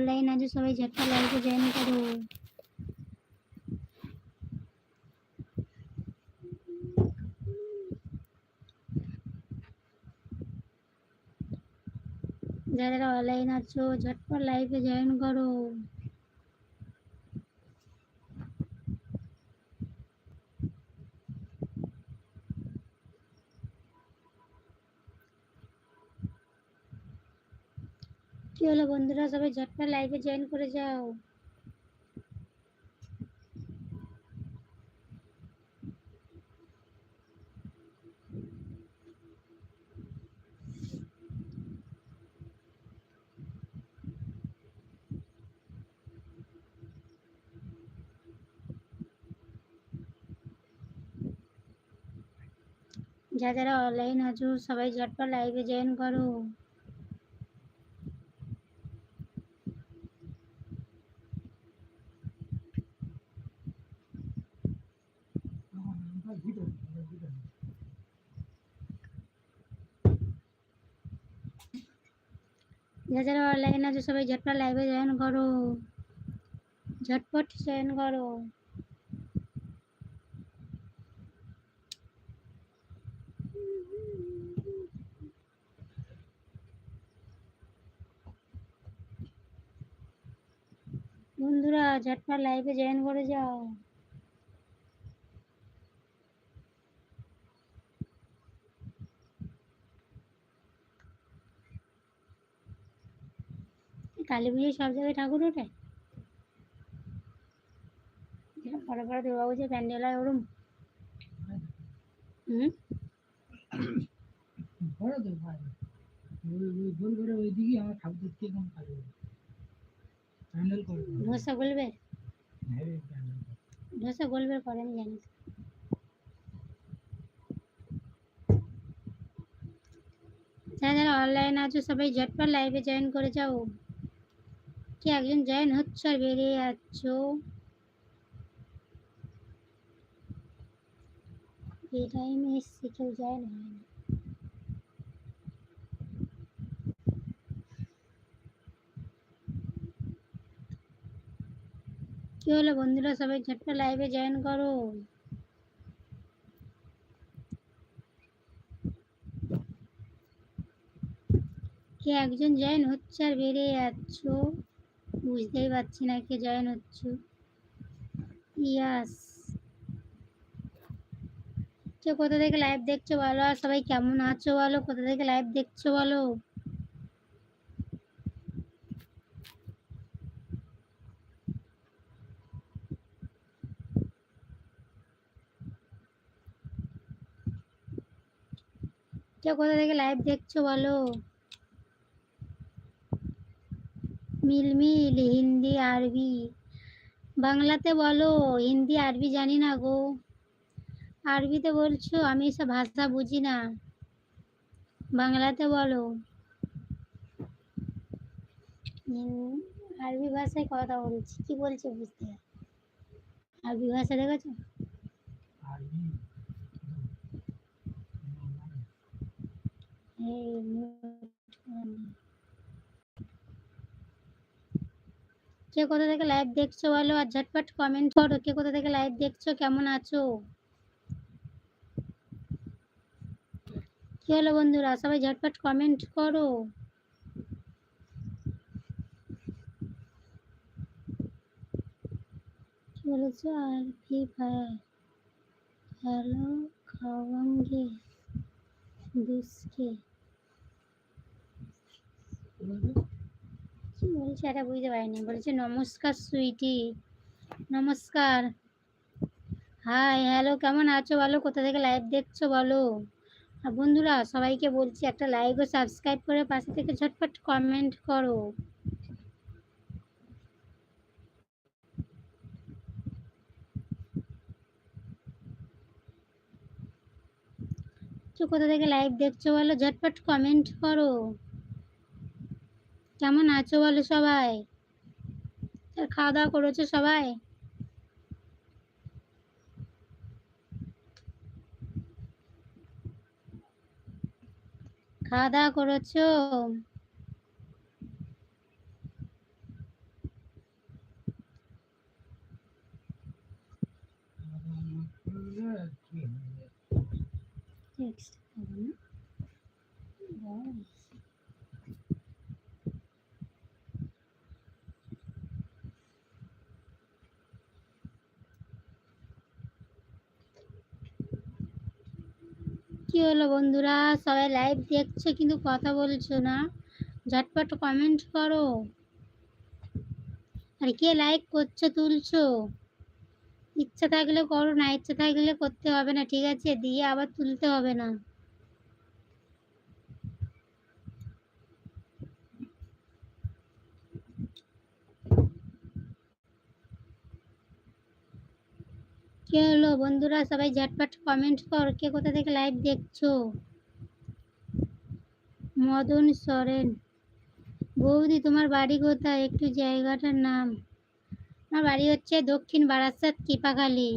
Online আছে সবাই ঝটকা লাইভে জয়েন করো যারা যারা অনলাইন আছো ঝটপট লাইভে জয়েন করো কি হলো বন্ধুরা? সবাই ঝটপট লাইভে জয়েন করে যাও। যা যারা অনলাইন আছো, সবাই ঝটপট লাইভে জয়েন করো। যারা অনলাইন আছে সবাই ঝটপট লাইভে জয়েন করো। ঝটপট জয়েন করো। বন্ধুরা, ঝটপট লাইভে জয়েন করে যাও। কালী পুজোয় সব জায়গায় ঠাকুর ওঠে? যেরকম বড় বড় দুর্গা পুজোয় প্যান্ডেল হয় ওরম। হুম? বড় ওই গোল করে ওইদিকে আমার ঠাকুর দেখতে একদম ভালো প্যান্ডেল করে ধোসা গলবে? হেভি প্যান্ডেল করে। ধোসা গলবে করে আমি জানি। যারা যারা অনলাইন আছো সবাই ঝটপট লাইভে জয়েন করে যাও। কি একজন জয়েন হচ্ছে আর বেরিয়ে যাচ্ছ? এই টাইমে এসছে, কেউ জয়েন হয় না। কি হলো বন্ধুরা, সবাই ঝটপট লাইভে জয়েন করো। কে একজন জয়েন হচ্ছে আর বেরিয়ে যাচ্ছ? বুঝতেই পারছি না কে জয়েন হচ্ছ। ইয়াস। কে কোথা থেকে লাইভ দেখছ বলো? আর সবাই কেমন আছো বলো? কোথা থেকে লাইভ দেখছ বলো? কে কোথা থেকে লাইভ দেখছ বলো? মিলমিল, হিন্দি, আরবি। বাংলাতে বলো, হিন্দি, আরবি জানি না গো। আরবিতে বলছো, আমি এসব ভাষা বুঝি না। বাংলাতে বলো। আরবি ভাষায় কথা বলছি, কি বলছে বুঝতে? আরবি ভাষা দেখেছ? এই mute করে নে। কে কোথা থেকে লাইভ দেখছ বলো আর ঝটপট কমেন্ট করো কে কোথা থেকে লাইভ দেখছ, কেমন আছো? কি হলো বন্ধুরা, সবাই ঝটপট কমেন্ট করো। বলেছ? আর কি ভাই? হ্যালো, খাওয়াঙ্গে দুসকে? কি এটা বুঝতে পারিনি। বলেছে, নমস্কার, সুইটি। নমস্কার। হাই, হ্যালো, কেমন আছো? বলো, কোথা থেকে লাইভ দেখছ, বলো? আর বন্ধুরা, সবাইকে বলছি, একটা লাইক ও সাবস্ক্রাইব করে পাশে থেকে ঝটপট কমেন্ট করো। তো কোথা থেকে লাইভ দেখছ, বলো? ঝটপট কমেন্ট করো। কেমন আছো বলো সবাই? আর খাওয়া দাওয়া করেছ সবাই? খাওয়া দাওয়া করেছ এক্সট্রা হবে না বল। কি হলো বন্ধুরা? সবাই লাইভ দেখছ, কিন্তু কথা বলছো না। ঝটপট কমেন্ট করো। আর কে লাইক করছ, তুলছো? ইচ্ছা থাকলে করো, না ইচ্ছা থাকলে করতে হবে না, ঠিক আছে? দিয়ে আবার তুলতে হবে না কি হলো বন্ধুরা, সবাই ঝটপট কমেন্ট কর। কে কোথা থেকে লাইভ দেখছ? মদন সরেন। বৌদি, তোমার বাড়ি কোথায়? একটু জায়গাটার নাম। আমার বাড়ি হচ্ছে দক্ষিণ বারাসাত কিপাখালি।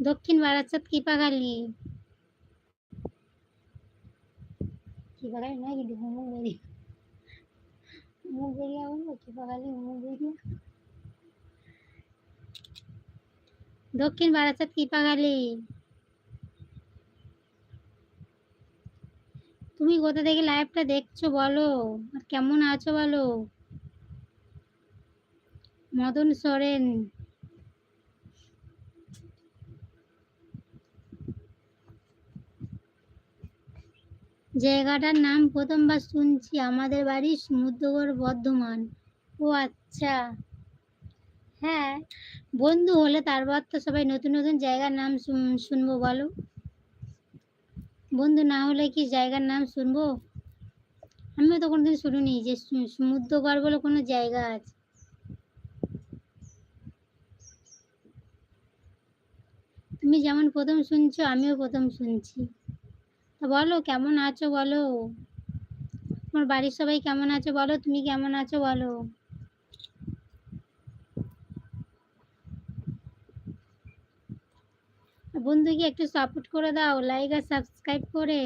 দক্ষিণ বারাসাত কিপাখালি। কিপাখালি নয় কিন্তু হুমুক বেরিয়ে বেরিয়া দক্ষিণ বারাসাত কিপাখালি তুমি কোথা থেকে লাইভটা দেখছ বলো? আর কেমন আছো বলো? মদন সরেন। জায়গাটার নাম প্রথমবার শুনছি। আমাদের বাড়ি সমুদ্রগড় বর্ধমান। ও আচ্ছা। হ্যাঁ বন্ধু হলে তারপর তো সবাই নতুন নতুন জায়গার নাম শুন- শুনব বলো। বন্ধু না হলে কি জায়গার নাম শুনব? আমিও তো কোনোদিন শুনিনি যে সমুদ্রগড় বলে কোনো জায়গা আছে। তুমি যেমন প্রথম শুনছো, আমিও প্রথম শুনছি। তা বলো, কেমন আছো বলো? তোমার বাড়ির সবাই কেমন আছো বলো? তুমি কেমন আছো বলো? বন্ধুকে একটু সাপোর্ট করে দাও লাইক আর সাবস্ক্রাইব করে।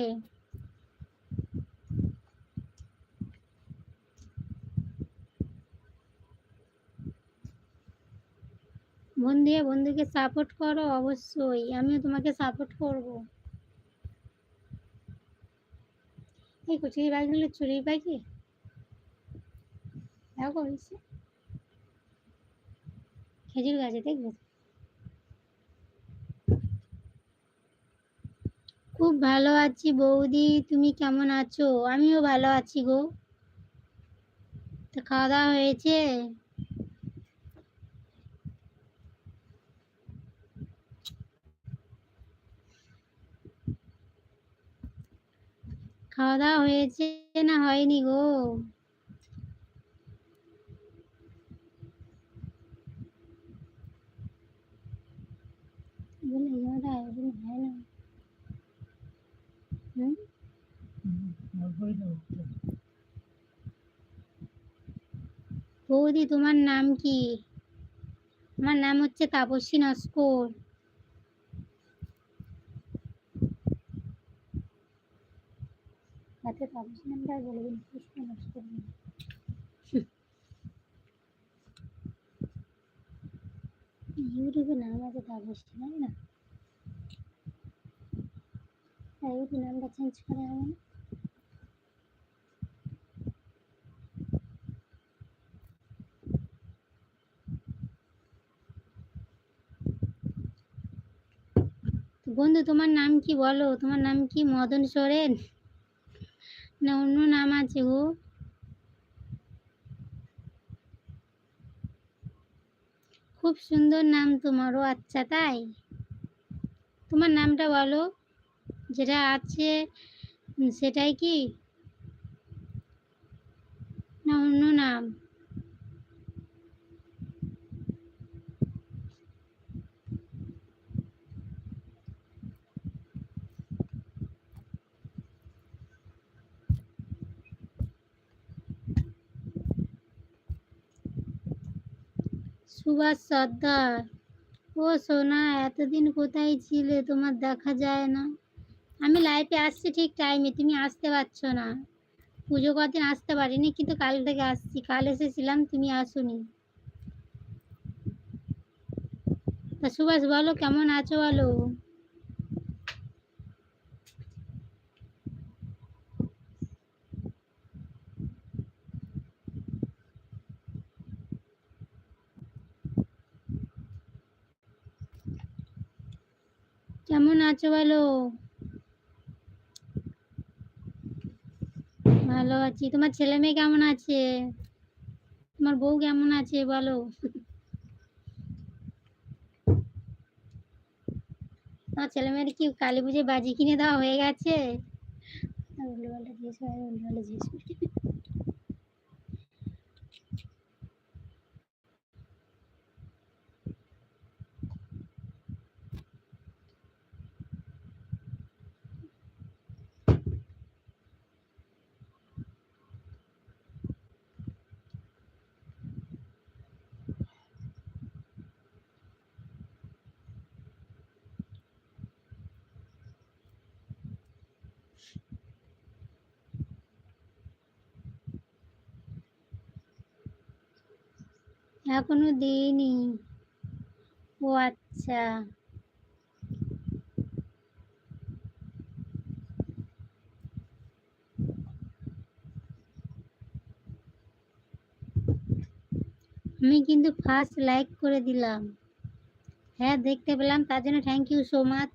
বন্ধু, বন্ধুকে সাপোর্ট করো অবশ্যই, আমিও তোমাকে সাপোর্ট করব। এই কুচুরি পাখিগুলো চুরি পাখি দেখো খেজুর গাছে দেখবে? খুব ভালো আছি বৌদি, তুমি কেমন আছো? আমিও ভালো আছি গো। তা খাওয়া দাওয়া হয়েছে? খাওয়া দাওয়া হয়েছে না হয়নি গো? হয় না হুম তারপরে তো উঠতে হবে। বৌদি তোমার নাম কি? আমার নাম হচ্ছে তাপসী নস্কর। তাতে তাপসী নামটা আর বলবেন কৃষ্ণ নস্কর। ইউটিউবে নাম আছে তাপসী তাই না? ইউটিউব নামটা চেঞ্জ করা হবে বন্ধু, তোমার নাম কি বলো? তোমার নাম কি? মদন সোরেন? না, অন্য নাম আছে গো। খুব সুন্দর নাম তোমারও আচ্ছা তাই। তোমার নামটা বলো। যেটা আছে সেটাই কি? না, অন্য নাম। সুভাষ সর্দার। ও সোনা, এতদিন কোথায় ছিলে? তোমার দেখা যায় না। আমি লাইফে আসছি ঠিক টাইমে তুমি আসতে পারছ না। পুজো কদিন আসতে পারিনি, কিন্তু কাল থেকে আসছি। কাল এসেছিলাম, তুমি আসুনি। তা সুভাষ, বলো, কেমন আছো বলো? কেমন আছো বলো? ভালো আছি। তোমার ছেলে মেয়ে কেমন আছে? তোমার বউ কেমন আছে বলো? তোমার ছেলে মেয়ের কি কালী পুজোয় বাজি কিনে দেওয়া হয়ে গেছে? উল্টোপাল্টা জিজ্ঞেস উল্টো পাল্টা জিজ্ঞেস এখনও দিইনি। ও আচ্ছা। আমি কিন্তু ফার্স্ট লাইক করে দিলাম। হ্যাঁ দেখতে পেলাম, তার জন্য থ্যাংক ইউ সো মাচ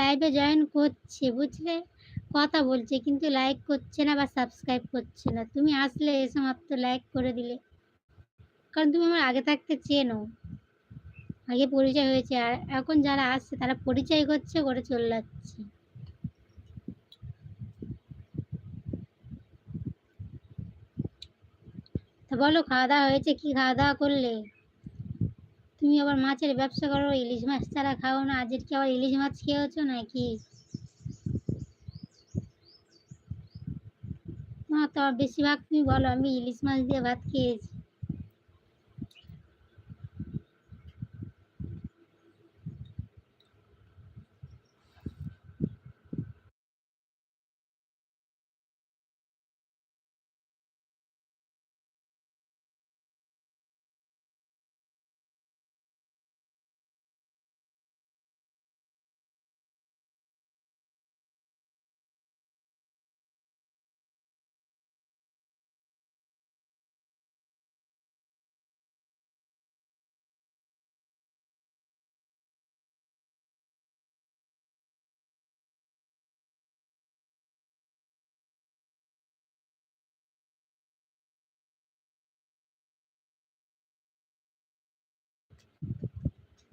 লাইভে জয়েন করছে, বুঝলে? কথা বলছে, কিন্তু লাইক করছে না বা সাবস্ক্রাইব করছে না। তুমি আসলে এসে মাত্র লাইক করে দিলে। কারণ তুমি আমার আগে থাকতে চেনো আগে পরিচয় হয়েছে। আর এখন যারা আসছে, তারা পরিচয় করছে, করে চলে যাচ্ছে। তা বলো খাওয়া দাওয়া হয়েছে কি? খাওয়া দাওয়া করলে? তুমি আবার মাছের ব্যবসা করো, ইলিশ মাছ ছাড়া খাও না। আজকে আবার ইলিশ মাছ খেয়েছো নাকি? তো বেশিরভাগ তুমি বলো আমি ইলিশ মাছ দিয়ে ভাত খেয়েছি।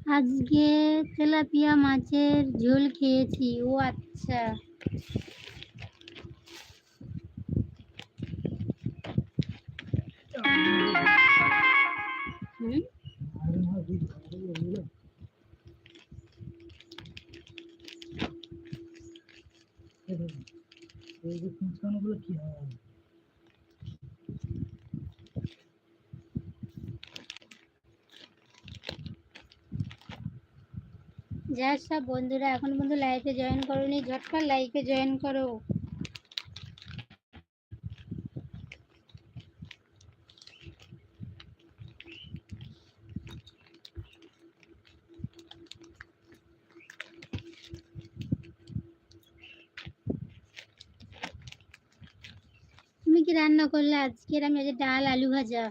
আজকে তেলাপিয়া মাছের ঝোল খেয়েছি। ও আচ্ছা। কি হয়? যার সব বন্ধুরা এখন পর্যন্ত লাইভে জয়েন করোনি, ঝটপট লাইভে জয়েন করো। তুমি কি রান্না করলে? আজকের আমি আজকে ডাল, আলু ভাজা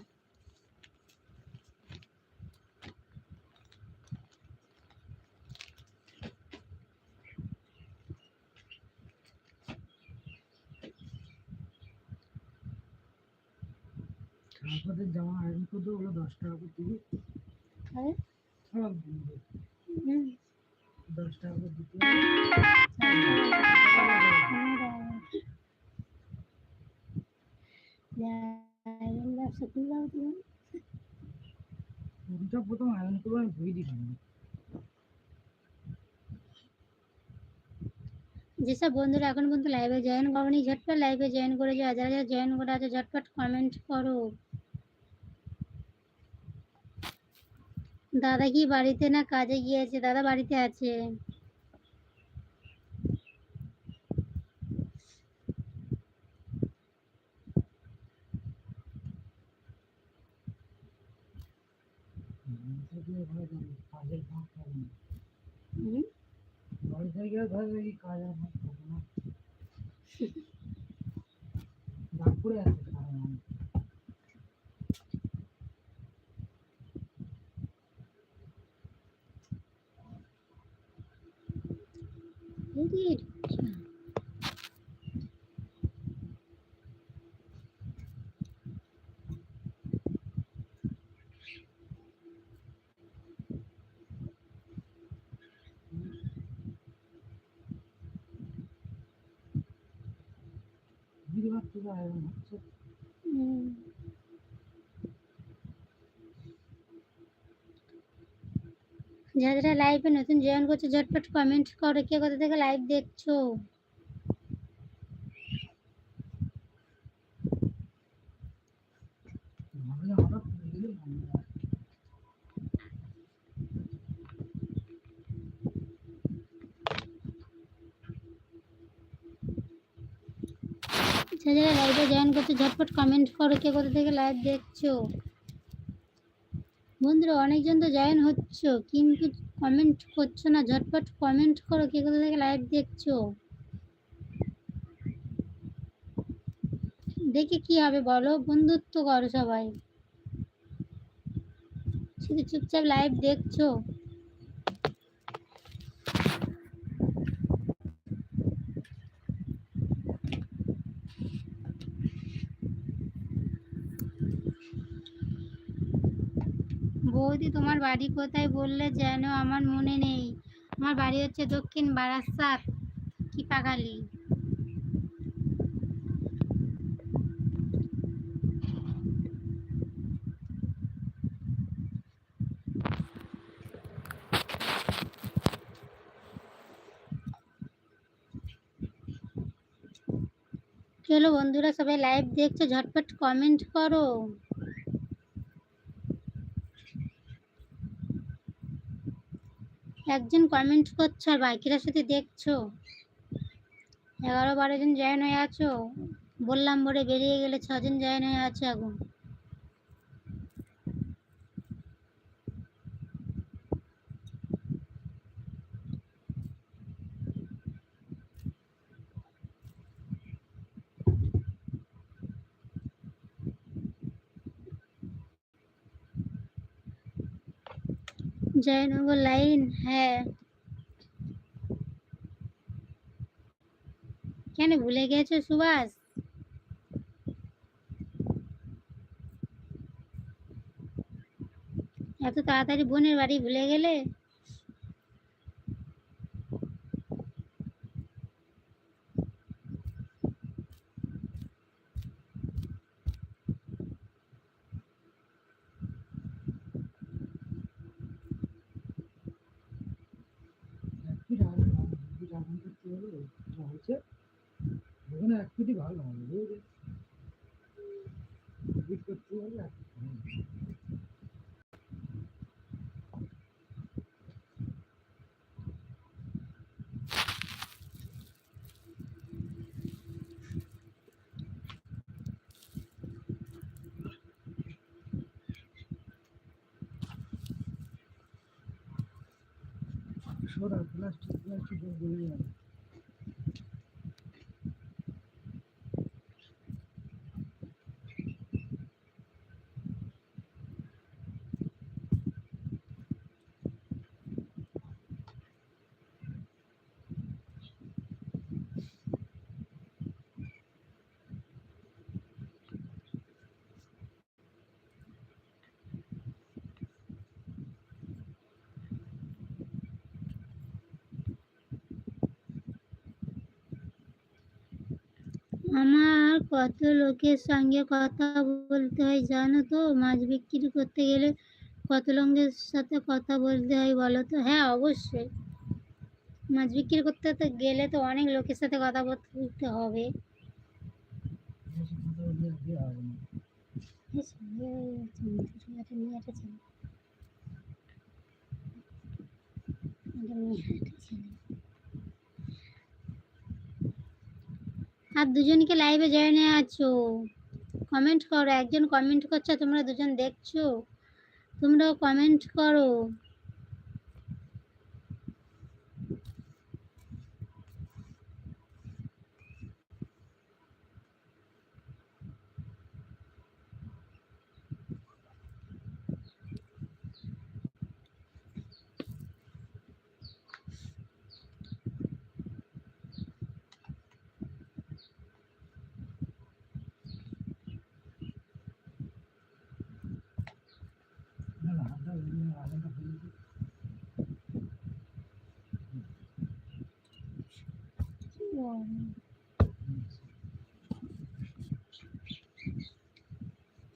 তারপরে জামা আয়রন করতে ওগুলো দশ টাকা করে দিবি দিবি। দশ টাকা করে দিলাম যেসব বন্ধুরা এখন পর্যন্ত লাইভে জয়েন করনি, ঝটপট লাইভে জয়েন করে যাও যারা যারা জয়েন করে আছে, ঝটপট কমেন্ট করো দাদা কি বাড়িতে না কাজে গিয়েছে? দাদা বাড়িতে আছে পাবো না হুম? বাড়ি থেকে ধর এই কাজ আর ভাগ পাবো না নাগপুরে আছে সারা মানুষ বেরিয়ে ঢুকছে না। বিরিবার থেকে আয়রন হচ্ছে হুম। যারা যারা লাইভে নতুন জয়েন করছ, ঝটপট কমেন্ট করো, কে কোথা থেকে লাইভ দেখছ। যারা যারা লাইভে জয়েন করছ, ঝটপট কমেন্ট করো, কে কোথা থেকে লাইভ দেখছ বন্ধুরা, অনেকজন তো জয়েন হচ্ছ, কিন্তু কমেন্ট করছ না, ঝটপট কমেন্ট করো, কে কোথা থেকে লাইভ দেখছ? দেখে কি হবে, বলো, বন্ধুত্ব করো সবাই। শুধু চুপচাপ লাইভ দেখছ। বৌদি, তোমার বাড়ি কোথায় বললে যেন আমার মনে নেই। আমার বাড়ি হচ্ছে দক্ষিণ বারাসাত, কি পাগালি। চলো বন্ধুরা সবাই লাইভ দেখছ, ঝটপট কমেন্ট করো। একজন কমেন্ট করছ আর বাকিরা সাথে দেখছ? এগারো বারো জন জয়েন হয়ে আছো? বললাম বলে বেরিয়ে গেলে ছজন জয়েন হয়ে আছে এখন জয়নগর লাইন হ্যাঁ কেন ভুলে গেছো সুভাষ এত তাড়াতাড়ি বোনের বাড়ি ভুলে গেলে We're gonna have to do it. We've got two hundred. Sonra plastik. আমার কত লোকের সঙ্গে কথা বলতে হয় জানো তো? মাছ বিক্রি করতে গেলে কত লোকের সাথে কথা বলতে হয় বলো তো? হ্যাঁ অবশ্যই। মাছ বিক্রি করতে তো গেলে তো অনেক লোকের সাথে কথা বলতে হবে। বেশি কথা বললে আর দেওয়া হবে না বেশ, ইয়ে হয়ে যাচ্ছে, মুখে নিয়ে একটা ছেলে। একটা মেয়ে, একটা ছেলে। আর দুজনকে লাইভে জয়েন আছো। কমেন্ট করো, একজন কমেন্ট করছে, তোমরা দুজন দেখছ। তোমরাও কমেন্ট করো।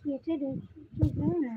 কেটে দেখি ঠিক হয় না